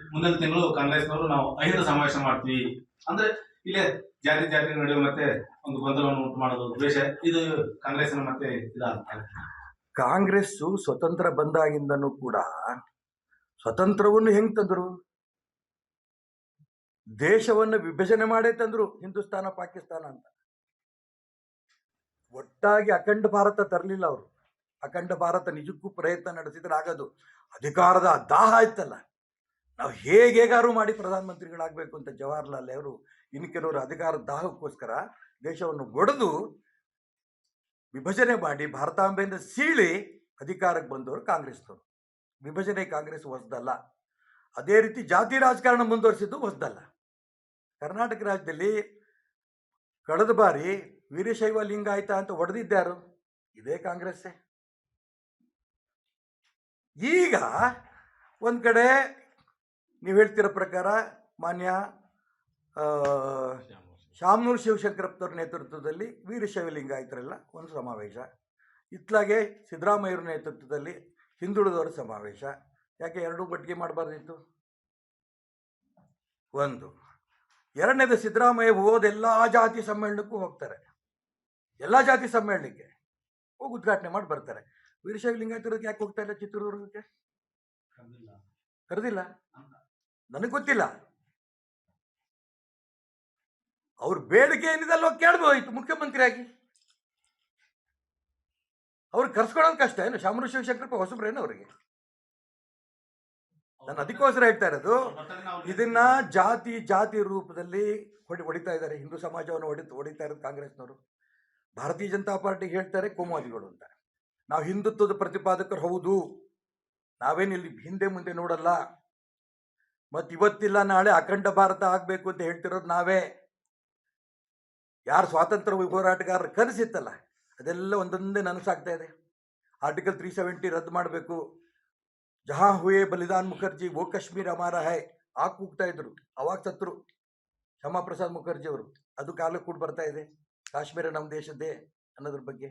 ಮುಂದಿನ ತಿಂಗಳು ಕಾಂಗ್ರೆಸ್ನವರು ನಾವು ಐದು ಸಮಾವೇಶ ಮಾಡ್ತೀವಿ. ಅಂದ್ರೆ ಇಲ್ಲೇ ಜಾತಿ ಜಾತಿ ನಡುವೆ ಮತ್ತೆ ಒಂದು ಗೊಂದಲವನ್ನು ಉಂಟು ಮಾಡೋದು ದ್ವೇಷ ಇದು ಕಾಂಗ್ರೆಸ್ನ ಮತ್ತೆ ಇದಾಗ್ತದೆ. ಕಾಂಗ್ರೆಸ್ ಸ್ವತಂತ್ರ ಬಂದಾಗಿಂದನೂ ಕೂಡ ಸ್ವತಂತ್ರವನ್ನು ಹೆಂಗ್ ತಂದ್ರು? ದೇಶವನ್ನು ವಿಭಜನೆ ಮಾಡೇ ತಂದ್ರು ಹಿಂದೂಸ್ತಾನ, ಪಾಕಿಸ್ತಾನ ಅಂತ. ಒಟ್ಟಾಗಿ ಅಖಂಡ ಭಾರತ ತರಲಿಲ್ಲ ಅವರು. ಅಖಂಡ ಭಾರತ ನಿಜಕ್ಕೂ ಪ್ರಯತ್ನ ನಡೆಸಿದ್ರೆ ಆಗೋದು. ಅಧಿಕಾರದ ದಾಹ ಆಯ್ತಲ್ಲ. ನಾವು ಹೇಗೆ ಹೇಗಾರು ಮಾಡಿ ಪ್ರಧಾನಮಂತ್ರಿಗಳಾಗಬೇಕು ಅಂತ ಜವಾಹರ್ಲಾಲ್ ನೆಹರು ಇನ್ನು ಕೆಲವರು ಅಧಿಕಾರ ದಾಹಕ್ಕೋಸ್ಕರ ದೇಶವನ್ನು ಒಡೆದು ವಿಭಜನೆ ಮಾಡಿ ಭಾರತಾಂಬೆಯಿಂದ ಸೀಳಿ ಅಧಿಕಾರಕ್ಕೆ ಬಂದವರು ಕಾಂಗ್ರೆಸ್ನವರು. ವಿಭಜನೆ ಕಾಂಗ್ರೆಸ್ ಹೊಸದಲ್ಲ. ಅದೇ ರೀತಿ ಜಾತಿ ರಾಜಕಾರಣ ಮುಂದುವರಿಸಿದ್ದು ಹೊಸದಲ್ಲ. ಕರ್ನಾಟಕ ರಾಜ್ಯದಲ್ಲಿ ಕಳೆದ ಬಾರಿ ವೀರಶೈವ ಲಿಂಗಾಯತ ಅಂತ ಒಡೆದಿದ್ದಾರು ಇದೇ ಕಾಂಗ್ರೆಸ್ಸೇ. ಈಗ ಒಂದು ಕಡೆ ನೀವು ಹೇಳ್ತಿರೋ ಪ್ರಕಾರ ಮಾನ್ಯ ಶಾಮನೂರು ಶಿವಶಂಕರಪ್ಪನವ್ರ ನೇತೃತ್ವದಲ್ಲಿ ವೀರಶೈವ ಲಿಂಗಾಯತರೆಲ್ಲ ಒಂದು ಸಮಾವೇಶ. ಇತ್ಲಾಗೆ ಸಿದ್ದರಾಮಯ್ಯವ್ರ ನೇತೃತ್ವದಲ್ಲಿ ಹಿಂದುಳಿದವರ ಸಮಾವೇಶ. ಯಾಕೆ ಎರಡೂ ಒಟ್ಟಿಗೆ ಮಾಡಬಾರ್ದಿತ್ತು? ಒಂದು, ಎರಡನೇದು ಸಿದ್ದರಾಮಯ್ಯ ಹೋದ ಎಲ್ಲ ಜಾತಿ ಸಮ್ಮೇಳನಕ್ಕೂ ಹೋಗ್ತಾರೆ. ಎಲ್ಲ ಜಾತಿ ಸಮ್ಮೇಳನಕ್ಕೆ ಹೋಗಿ ಉದ್ಘಾಟನೆ ಮಾಡಿ ಬರ್ತಾರೆ. ವೀರಶೈವ ಯಾಕೆ ಹೋಗ್ತಾ ಇಲ್ಲ ಚಿತ್ರದುರ್ಗಕ್ಕೆ? ಕರೆದಿಲ್ಲ. ನನಗೆ ಗೊತ್ತಿಲ್ಲ. ಅವ್ರ ಬೇಡಿಕೆ ಏನಿದೆ ಅಲ್ವ ಕೇಳ್ಬೋಯ್ತು ಮುಖ್ಯಮಂತ್ರಿಯಾಗಿ. ಅವ್ರು ಕರ್ಸ್ಕೊಳ್ಳೋದು ಕಷ್ಟ ಏನು ಶಾಮರು ಶಿವಶಂಕರಪ್ಪ ಹೊಸಬ್ರೇನು ಅವರಿಗೆ? ನಾನು ಅದಕ್ಕೋಸ್ಕರ ಹೇಳ್ತಾ ಇರೋದು ಇದನ್ನ ಜಾತಿ ಜಾತಿ ರೂಪದಲ್ಲಿ ಹೊಡಿ ಹೊಡಿತಾ ಇದ್ದಾರೆ ಹಿಂದೂ ಸಮಾಜವನ್ನು ಹೊಡಿ ಹೊಡಿತಾ ಇರೋದು ಕಾಂಗ್ರೆಸ್ನವರು. ಭಾರತೀಯ ಜನತಾ ಪಾರ್ಟಿಗೆ ಹೇಳ್ತಾರೆ ಕೋಮುವಾದಿಗಳು ಅಂತ. ನಾವು ಹಿಂದುತ್ವದ ಪ್ರತಿಪಾದಕರು ಹೌದು. ನಾವೇನು ಇಲ್ಲಿ ಹಿಂದೆ ಮುಂದೆ ನೋಡಲ್ಲ. ಮತ್ತು ಇವತ್ತಿಲ್ಲ, ನಾಳೆ ಅಖಂಡ ಭಾರತ ಆಗಬೇಕು ಅಂತ ಹೇಳ್ತಿರೋದು ನಾವೇ. ಯಾರು ಸ್ವಾತಂತ್ರ್ಯ ಹೋರಾಟಗಾರರು ಕನಸಿತ್ತಲ್ಲ, ಅದೆಲ್ಲ ಒಂದೊಂದೇ ನನಸಾಗ್ತಾ ಇದೆ. ಆರ್ಟಿಕಲ್ ತ್ರೀ ಸೆವೆಂಟಿ ರದ್ದು ಮಾಡಬೇಕು. ಜಹಾ ಹುಯೆ ಬಲಿದಾನ್ ಮುಖರ್ಜಿ ಓ ಕಾಶ್ಮೀರ್ ಅಮಾರ ಹೈ ಆ ಕೂಗ್ತಾ ಇದ್ರು. ಅವಾಗ ಸತ್ರು ಶ್ಯಾಮ ಪ್ರಸಾದ್ ಮುಖರ್ಜಿ ಅವರು. ಅದು ಕಾಲಕ್ಕೆ ಕೂಡ ಬರ್ತಾ ಇದೆ. ಕಾಶ್ಮೀರ ನಮ್ಮ ದೇಶದ್ದೇ ಅನ್ನೋದ್ರ ಬಗ್ಗೆ.